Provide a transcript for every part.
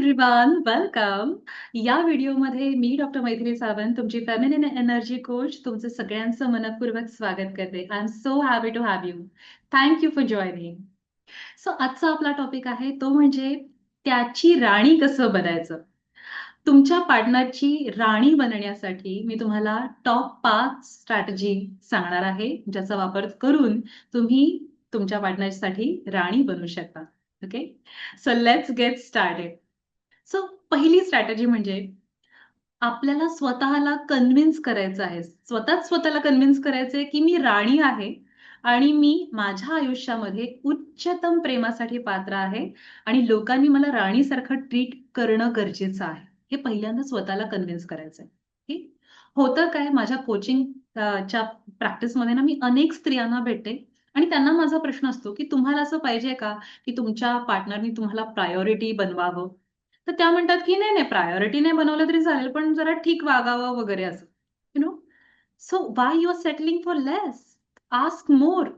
Everyone welcome या व्हिडिओमध्ये मी doctor Maithili Sawant तुमची फेमिनिन एनर्जी कोच तुमचं सगळ्यांचं मनपूर्वक स्वागत करते. I am so happy to have you thank you for joining so आजचा आपला टॉपिक आहे तो म्हणजे त्याची राणी कसं बनायचं? तुमच्या पार्टनरची राणी बनण्यासाठी मी तुम्हाला टॉप पाच स्ट्रॅटजी सांगणार आहे ज्याचा वापर करून तुम्ही तुमच्या पार्टनरसाठी राणी बनू शकता. Okay so let's get started so पहिली स्ट्रॅटेजी म्हणजे आपल्याला स्वतःला कन्व्हिन्स करायचं आहे. स्वतःच स्वतःला कन्व्हिन्स करायचंय की मी राणी आहे आणि मी माझ्या आयुष्यामध्ये उच्चतम प्रेमासाठी पात्र आहे आणि लोकांनी मला राणीसारखं ट्रीट करणं गरजेचं आहे. हे पहिल्यांदा स्वतःला कन्व्हिन्स करायचंय. ठीक होतं काय? माझ्या कोचिंग च्या प्रॅक्टिसमध्ये ना मी अनेक स्त्रियांना भेटते आणि त्यांना माझा प्रश्न असतो की तुम्हाला असं पाहिजे का की तुमच्या पार्टनरनी तुम्हाला प्रायोरिटी बनवावं? तर त्या म्हणतात की नाही नाही प्रायोरिटी नाही बनवलं तरी चालेल पण जरा ठीक वागावं वगैरे असं. You know so why you are settling for less ask more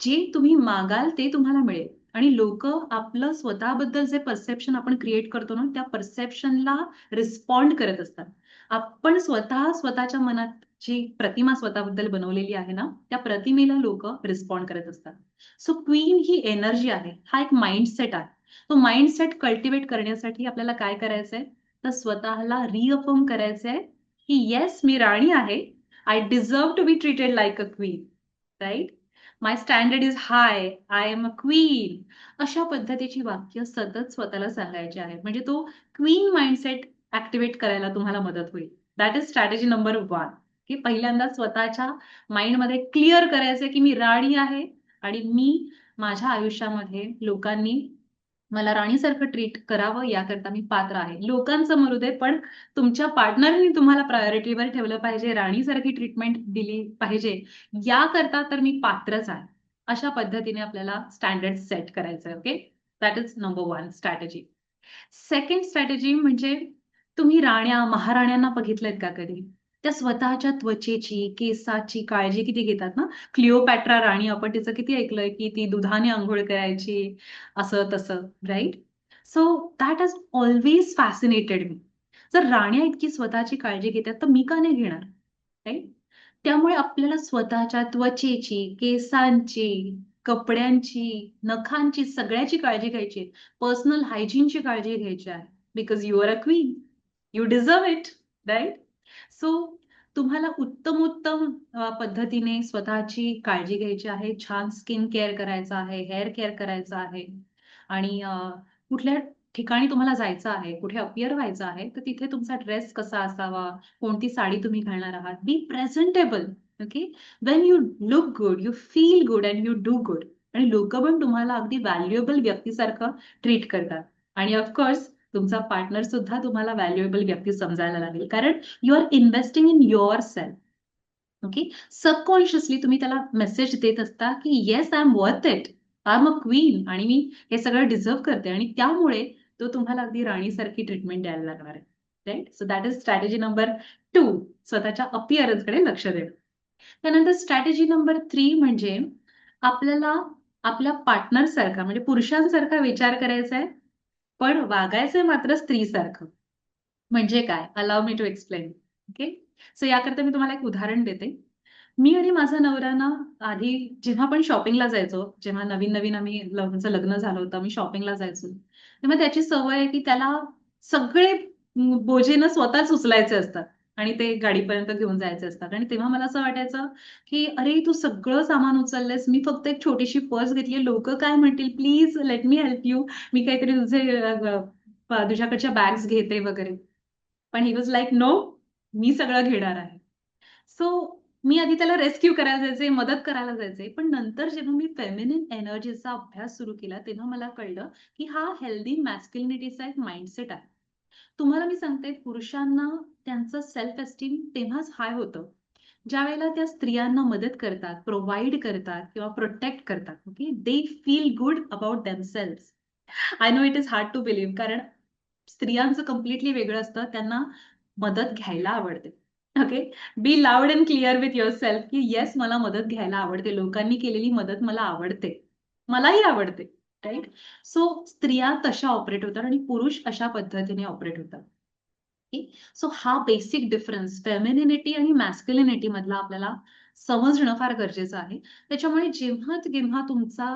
जे तुम्ही मागाल ते तुम्हाला मिळेल. आणि लोक आपलं स्वतःबद्दल जे परसेप्शन आपण क्रिएट करतो ना त्या परसेप्शनला रिस्पॉन्ड करत असतात. आपण स्वतः स्वतःच्या मनात जी प्रतिमा स्वतःबद्दल बनवलेली आहे ना त्या प्रतिमेला लोक रिस्पॉन्ड करत असतात. सो क्वीन ही एनर्जी आहे. हा एक माइंडसेट आहे. तो माइंडसेट कल्टिवेट करण्यासाठी आपल्याला काय करायचंय? तर स्वतःला रिअफर्म करायचंय की येस मी राणी आहे. I deserve to be treated like a queen right my standard is high I am a queen अशा पद्धतीची वाक्य सतत स्वतःला सांगायची आहे म्हणजे तो क्वीन माइंडसेट ऍक्टिव्हेट करायला तुम्हाला मदत होईल. That is strategy number one की पहिल्यांदा स्वतःच्या माइंडमध्ये क्लिअर करायचं की मी राणी आहे आणि मी माझ्या आयुष्यामध्ये लोकांनी मला राणीसारखं ट्रीट करावं याकरता मी पात्र आहे. लोकांचं मरू दे पण तुमच्या पार्टनरनी तुम्हाला प्रायोरिटीवर ठेवलं पाहिजे राणीसारखी ट्रीटमेंट दिली पाहिजे याकरता तर मी पात्रच आहे. अशा पद्धतीने आपल्याला स्टँडर्ड सेट करायचं okay that is number one strategy second strategy म्हणजे तुम्ही राण्या महाराण्यांना बघितलेत का कधी? त्या स्वतःच्या त्वचेची केसाची काळजी किती घेतात ना? क्लिओपॅट्रा राणी आपण तिचं किती ऐकलंय की ती दुधाने आंघोळ करायची असं तसं right so that has always fascinated me जर राण्या इतकी स्वतःची काळजी घेतात तर मी का नाही घेणार राईट त्यामुळे आपल्याला स्वतःच्या त्वचेची केसांची कपड्यांची नखांची सगळ्याची काळजी घ्यायची पर्सनल हायजीनची काळजी घ्यायची आहे. Because you are a queen you deserve it right so तुम्हाला उत्तमोत्तम पद्धतीने स्वतःची काळजी घ्यायची आहे छान स्किन केअर करायचं आहे हेअर केअर करायचं आहे आणि कुठल्या ठिकाणी तुम्हाला जायचं आहे कुठे अपियर व्हायचं आहे तर तिथे तुमचा ड्रेस कसा असावा कोणती साडी तुम्ही घालणार आहात be presentable okay when you look good you feel good and you do good आणि लोक पण तुम्हाला अगदी व्हॅल्युएबल व्यक्तीसारखं ट्रीट करतात. आणि ऑफकोर्स तुमचा पार्टनर सुद्धा तुम्हाला व्हॅल्युएबल व्यक्ती समजायला लागेल. कारण you are investing in yourself okay subconsciously तुम्ही त्याला मेसेज देत असता की yes I am worth it I am a queen आणि मी हे सगळं डिझर्व करते. आणि त्यामुळे तो तुम्हाला अगदी राणीसारखी ट्रीटमेंट द्यायला लागणार आहे. Right so that is strategy number two स्वतःच्या कडे लक्ष देणं. त्यानंतर स्ट्रॅटेजी नंबर थ्री म्हणजे आपल्याला आपल्या पार्टनर सारखा म्हणजे पुरुषांसारखा विचार करायचा आहे. पण वागायचंय मात्र स्त्रीसारखं. म्हणजे काय? Allow me to explain okay so याकरता मी तुम्हाला एक उदाहरण देते. मी आणि माझा नवरा ना आधी जेव्हा आपण शॉपिंगला जायचो जेव्हा नवीन नवीन आम्ही लग्नचं लग्न झालं होतं आम्ही शॉपिंगला जायचो तेव्हा त्याची सवय आहे की त्याला सगळे बोजेनं स्वतःच उचलायचे असतात. आणि ते गाडीपर्यंत घेऊन जायचे असतात. आणि तेव्हा मला असं वाटायचं की अरे तू सगळं सामान उचललेस. मी फक्त एक छोटीशी पर्स घेतली. लोक काय म्हणतील? Please let me help you मी काहीतरी तुझे तुझ्याकडच्या बॅग्स घेते वगैरे. पण ही वॉज लाईक नो मी सगळं घेणार आहे. सो मी आधी त्याला रेस्क्यू करायला जायचे मदत करायला जायचे. पण नंतर जेव्हा मी फेमिनिन एनर्जीचा अभ्यास सुरू केला तेव्हा मला कळलं की हा हेल्दी मॅस्क्युलिनिटीचा एक माइंडसेट आहे. तुम्हाला मी सांगते पुरुषांना त्यांचं सेल्फ एस्टीम तेव्हाच हाय होतं. ज्या वेळेला त्या स्त्रियांना मदत करतात प्रोव्हाइड करतात किंवा प्रोटेक्ट करतात okay they feel good about themselves I know it is hard to believe कारण स्त्रियांचं कम्प्लिटली वेगळं असतं. त्यांना मदत घ्यायला आवडते. Okay be loud and clear with yourself की येस मला मदत घ्यायला आवडते. लोकांनी केलेली मदत मला आवडते. मलाही आवडते. राईट सो स्त्रिया तशा ऑपरेट होतात आणि पुरुष अशा पद्धतीने ऑपरेट होतात. सो हा बेसिक डिफरन्स फेमिनिनिटी आणि मॅस्क्युलिनिटी मधला आपल्याला समजणं फार गरजेचं आहे. त्याच्यामुळे जेव्हा जेव्हा तुमचा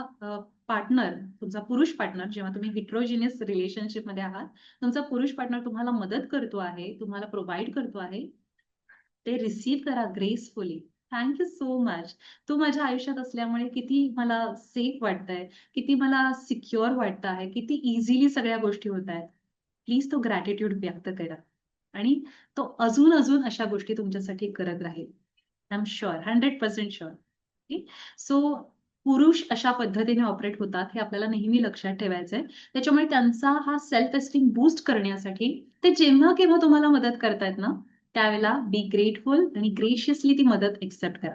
पार्टनर तुमचा पुरुष पार्टनर जेव्हा तुम्ही हिट्रोजिनियस रिलेशनशिपमध्ये आहात तुमचा पुरुष पार्टनर तुम्हाला मदत करतो आहे तुम्हाला प्रोव्हाइड करतो आहे ते रिसीव्ह करा gracefully thank you so much तू माझ्या आयुष्यात असल्यामुळे किती मला सेफ वाटतंय किती मला सिक्युअर वाटतं आहे किती इझिली सगळ्या गोष्टी होत आहेत. प्लीज तो ग्रॅटिट्यूड व्यक्त करा. आणि तो अजून अजून अशा गोष्टी तुमच्यासाठी करत राहील. I am sure hundred percent sure so पुरुष अशा पद्धतीने ऑपरेट होतात हे आपल्याला नेहमी लक्षात ठेवायचं आहे त्याच्यामुळे त्यांचा हा सेल्फ एस्टीम बूस्ट करण्यासाठी ते जेव्हा केव्हा तुम्हाला मदत करतायत ना त्यावेळेला बी ग्रेटफुल आणि ग्रेशियसली ती मदत एक्सेप्ट करा.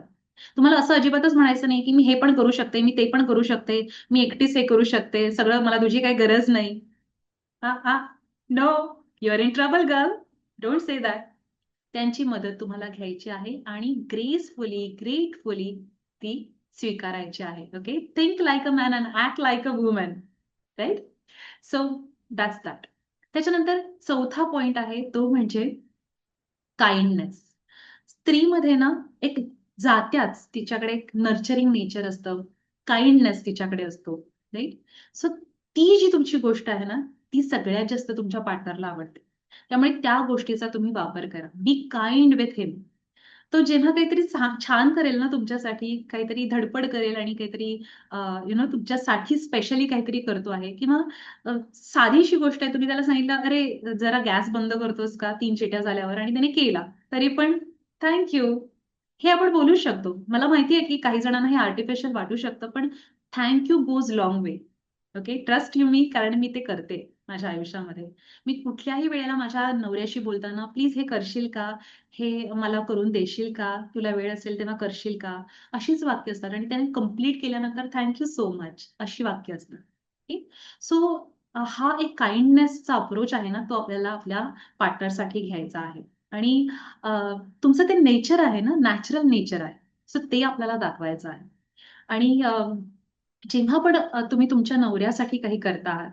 तुम्हाला असं अजिबातच म्हणायचं नाही की मी हे पण करू शकते मी ते पण करू शकते मी एकटीच हे करू शकते सगळं मला तुझी काही गरज नाही. No you're in trouble girl don't say that त्यांची मदत तुम्हाला घ्यायची आहे आणि ग्रेसफुली ग्रेटफुली ती स्वीकारायची आहे. Okay think like a man and act like a woman right so that's that त्याच्यानंतर चौथा पॉइंट आहे तो म्हणजे काइंडनेस स्त्रीमध्ये ना एक जात्याच तिच्याकडे एक नर्चरिंग नेचर असतं. काइंडनेस तिच्याकडे असतो. राईट सो ती जी तुमची गोष्ट आहे ना ती सगळ्यात जास्त तुमच्या पार्टनरला आवडते. त्यामुळे त्या गोष्टीचा तुम्ही वापर करा. बी काइंड विथ हिम तो जेव्हा काहीतरी छान करेल ना तुमच्यासाठी काहीतरी धडपड करेल आणि काहीतरी यु नो तुमच्यासाठी स्पेशली काहीतरी करतो आहे किंवा साधीशी गोष्ट आहे तुम्ही त्याला सांगितलं अरे जरा गॅस बंद करतोस का? तीन चिट्या झाल्यावर. आणि त्याने केला. तरी पण थँक्यू हे आपण बोलू शकतो. मला माहिती आहे की काही जणांना हे आर्टिफिशियल वाटू शकतं पण thank you goes long way okay trust you me कारण मी ते करते. माझ्या आयुष्यामध्ये. मी कुठल्याही वेळेला माझ्या नवऱ्याशी बोलताना प्लीज हे करशील का? हे मला करून देशील का? तुला वेळ असेल तेव्हा करशील का? अशीच वाक्य असतात आणि त्याने कंप्लीट केल्यानंतर थँक्यू सो मच अशी वाक्य असतात. सो हा एक काइंडनेसचा अप्रोच आहे ना तो आपल्याला आपल्या पार्टनरसाठी घ्यायचा आहे. आणि तुमचं ते नेचर आहे ना नॅचरल नेचर आहे. सो ते आपल्याला दाखवायचं आहे. आणि जेव्हा पण तुम्ही तुमच्या नवऱ्यासाठी काही करता आहात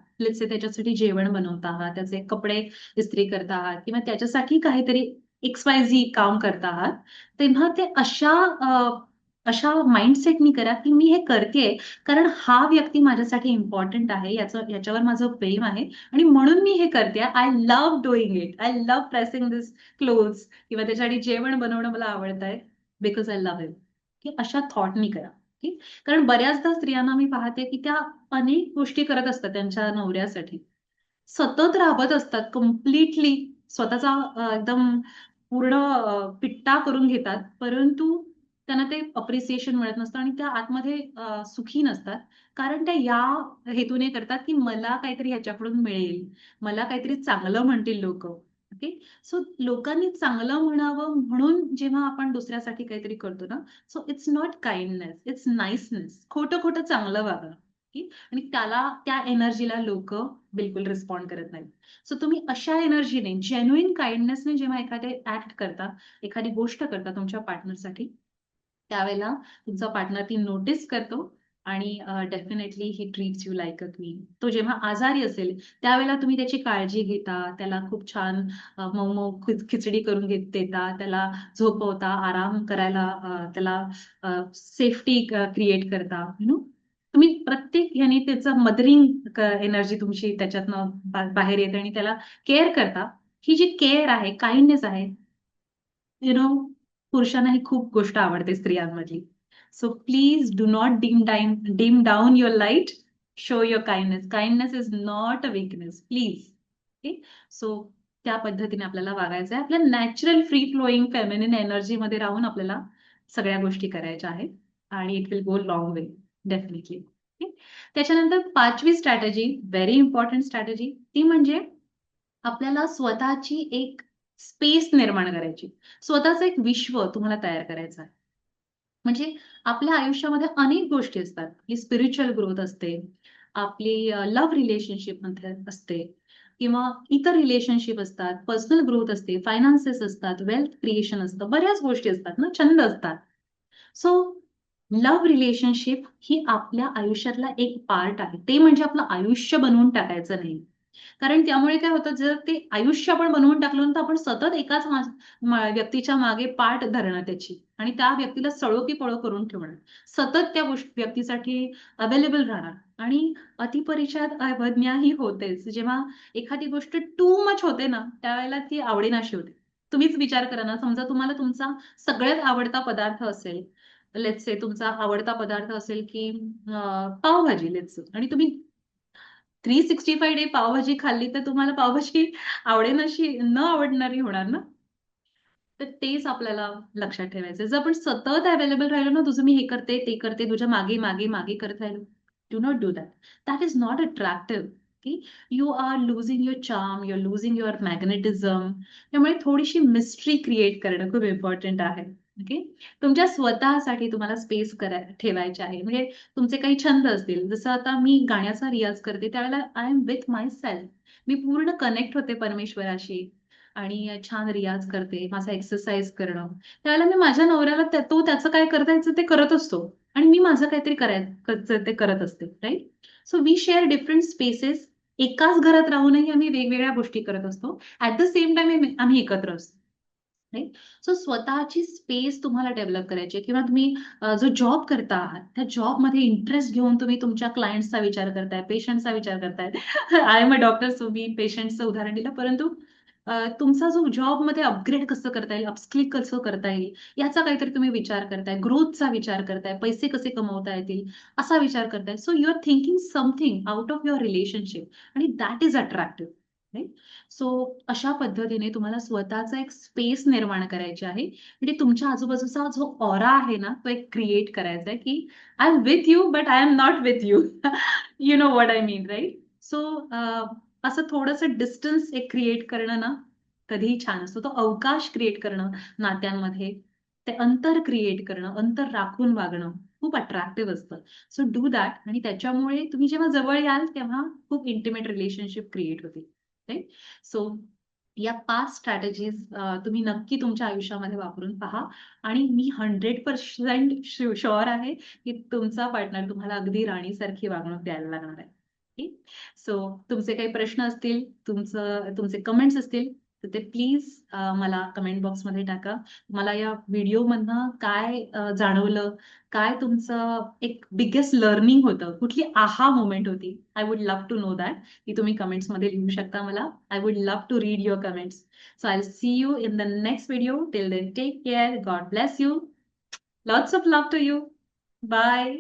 त्याच्यासाठी जेवण बनवता आहात त्याचे कपडे इस्त्री करता आहात किंवा त्याच्यासाठी काहीतरी एक्स वाय झी काम करता आहात तेव्हा ते अशा अशा माइंडसेटनी करा की मी हे करते कारण हा व्यक्ती माझ्यासाठी इम्पॉर्टंट आहे याचं याच्यावर माझं प्रेम आहे आणि म्हणून मी हे करते I love doing it I love pressing this cloth किंवा त्याच्यासाठी जेवण बनवणं मला आवडत आहे बिकॉज आय लव्ह इट की अशा थॉटनी करा. कारण बऱ्याचदा स्त्रियांना मी पाहते की त्या अनेक गोष्टी करत असतात त्यांच्या नवऱ्यासाठी. सतत राबत असतात कम्प्लिटली स्वतःचा एकदम पूर्ण पिट्टा करून घेतात परंतु त्यांना ते अप्रिसिएशन मिळत नसतं आणि त्या आतमध्ये सुखी नसतात. कारण त्या या हेतूने करतात की मला काहीतरी ह्याच्याकडून मिळेल मला काहीतरी चांगलं म्हणतील लोक. ओके सो लोकांनी चांगलं म्हणावं म्हणून जेव्हा आपण दुसऱ्यासाठी काहीतरी करतो ना so it's not kindness it's niceness खोटं खोटं चांगलं वागा. आणि त्याला त्या एनर्जीला लोक बिलकुल रिस्पॉन्ड करत नाहीत. सो तुम्ही अशा एनर्जीने जेन्युइन काइंडनेसने जेव्हा एखादे ऍक्ट करता एखादी गोष्ट करता तुमच्या पार्टनरसाठी त्यावेळेला तुमचा पार्टनर ती नोटीस करतो आणि definitely he treats you like a queen तो जेव्हा आजारी असेल त्यावेळेला तुम्ही त्याची काळजी घेता त्याला खूप छान मऊ मऊ खिचडी करून घेत देता त्याला झोपवता आराम करायला त्याला सेफ्टी क्रिएट करता यु नो तुम्ही प्रत्येक ह्याने त्याचं मदरिंग एनर्जी तुमची त्याच्यातनं बाहेर येते आणि त्याला केअर करता. ही जी केअर आहे काइंडनेस आहे यु नो पुरुषांना ही खूप गोष्ट आवडते स्त्रियांमधली. So please do not dim dim, dim down your light. Show your kindness. Kindness is not a weakness. Please. Okay. So त्या पद्धतीने आपल्याला वागायचं आहे आपल्या natural free flowing feminine energy मध्ये राहून आपल्याला सगळ्या गोष्टी करायच्या आहेत आणि it will go long way definitely त्याच्यानंतर पाचवी स्ट्रॅटेजी व्हेरी इम्पॉर्टंट स्ट्रॅटेजी ती म्हणजे आपल्याला स्वतःची एक स्पेस निर्माण करायची स्वतःच एक विश्व तुम्हाला तयार करायचं आहे म्हणजे आपल्या आयुष्यामध्ये अनेक गोष्टी असतात. आपली स्पिरिच्युअल ग्रोथ असते. आपली लव्ह रिलेशनशिपमध्ये असते. किंवा इतर रिलेशनशिप असतात. पर्सनल ग्रोथ असते. फायनान्सेस असतात. वेल्थ क्रिएशन असतं. बऱ्याच गोष्टी असतात ना. छंद असतात. सो लव्ह रिलेशनशिप ही आपल्या आयुष्यातला एक पार्ट आहे. ते म्हणजे आपलं आयुष्य बनवून टाकायचं नाही. कारण त्यामुळे काय होतं जर ते आयुष्य आपण बनवून टाकलं तर आपण सतत एकाच व्यक्तीच्या मागे पाठ धरणं त्याची. आणि त्या व्यक्तीला सळो की पळो करून ठेवणं सतत त्या गोष्टी व्यक्तीसाठी अवेलेबल राहणार. आणि अतिपरिचयात अवज्ञाही होतेच. जेव्हा एखादी गोष्ट टू मच होते ना त्यावेळेला ती आवडेनाशी होते. तुम्हीच विचार करा ना समजा तुम्हाला तुमचा सगळ्यात आवडता पदार्थ असेल लेट्स से तुमचा आवडता पदार्थ असेल की पावभाजी लेट्स आणि तुम्ही three sixty five day pav bhaji खाल्ली तर तुम्हाला पावभाजी आवडेन अशी न आवडणारी होणार ना? तर तेच आपल्याला लक्षात ठेवायचं जर आपण सतत अवेलेबल राहिलो ना तुझं मी हे करते ते करते तुझ्या मागे मागे मागे करत राहिलो. Do not do that that is not attractive की you are losing your charm you are losing your magnetism त्यामुळे थोडीशी मिस्ट्री क्रिएट करणं खूप इम्पॉर्टंट आहे. ओके? तुमच्या स्वतःसाठी तुम्हाला स्पेस कराय ठेवायचे आहे. म्हणजे तुमचे काही छंद असतील जसं आता मी गाण्याचा रियाज करते त्यावेळेला I am with myself मी पूर्ण कनेक्ट होते परमेश्वराशी आणि छान रियाज करते माझा एक्सरसाइज करणं. त्यावेळेला मी माझ्या नवऱ्याला त्या- तो त्याचं काय करतायचं ते करत असतो. आणि मी माझं काहीतरी करायचं ते करत असते right so we share different spaces एकाच घरात राहूनही आम्ही वेगवेगळ्या गोष्टी करत असतो. ऍट द सेम टाइम आम्ही एकत्र असतो. सो स्वतःची स्पेस तुम्हाला डेव्हलप करायची आहे. किंवा तुम्ही जो जॉब करता आहात त्या जॉबमध्ये इंटरेस्ट घेऊन तुम्ही तुमच्या क्लायंट्सचा विचार करताय पेशंटचा विचार करताय. I am a doctor so मी पेशंटचं उदाहरण दिलं. परंतु तुमचा जो जॉबमध्ये अपग्रेड कसं करता येईल अपस्किल कसं करता येईल याचा काहीतरी तुम्ही विचार करताय ग्रोथचा विचार करताय पैसे कसे कमवता येतील असा विचार करताय. So you are thinking something out of your relationship आणि दॅट इज अट्रॅक्टिव्ह सो अशा पद्धतीने तुम्हाला स्वतःचा एक स्पेस निर्माण करायची आहे. म्हणजे तुमच्या आजूबाजूचा जो ऑरा आहे ना तो एक क्रिएट करायचा आहे की I am with you but I am not with you you know what I mean right so असं थोडंसं डिस्टन्स एक क्रिएट करणं ना कधीही छान असतो. तो अवकाश क्रिएट करणं नात्यांमध्ये ते अंतर क्रिएट करणं अंतर राखून वागणं खूप अट्रॅक्टिव्ह असतं. सो डू दॅट आणि त्याच्यामुळे तुम्ही जेव्हा जवळ याल तेव्हा खूप इंटिमेट रिलेशनशिप क्रिएट होते. राईट सो या पाच स्ट्रॅटेजीज तुम्ही नक्की तुमच्या आयुष्यामध्ये वापरून पहा. आणि मी हंड्रेड पर्सेंट शुअर आहे की तुमचा पार्टनर तुम्हाला अगदी राणीसारखी वागणूक द्यायला लागणार आहे. सो तुमचे काही प्रश्न असतील तुमचं तुमचे कमेंट्स असतील तर ते प्लीज मला कमेंट बॉक्समध्ये टाका. मला या व्हिडिओमधनं काय जाणवलं? काय तुमचं एक बिगेस्ट लर्निंग होतं? कुठली आहा मोमेंट होती? I would love to know that ती तुम्ही कमेंट्समध्ये लिहू शकता मला. I would love to read your comments so I see you in the next video till then take care God bless you lots of love to you bye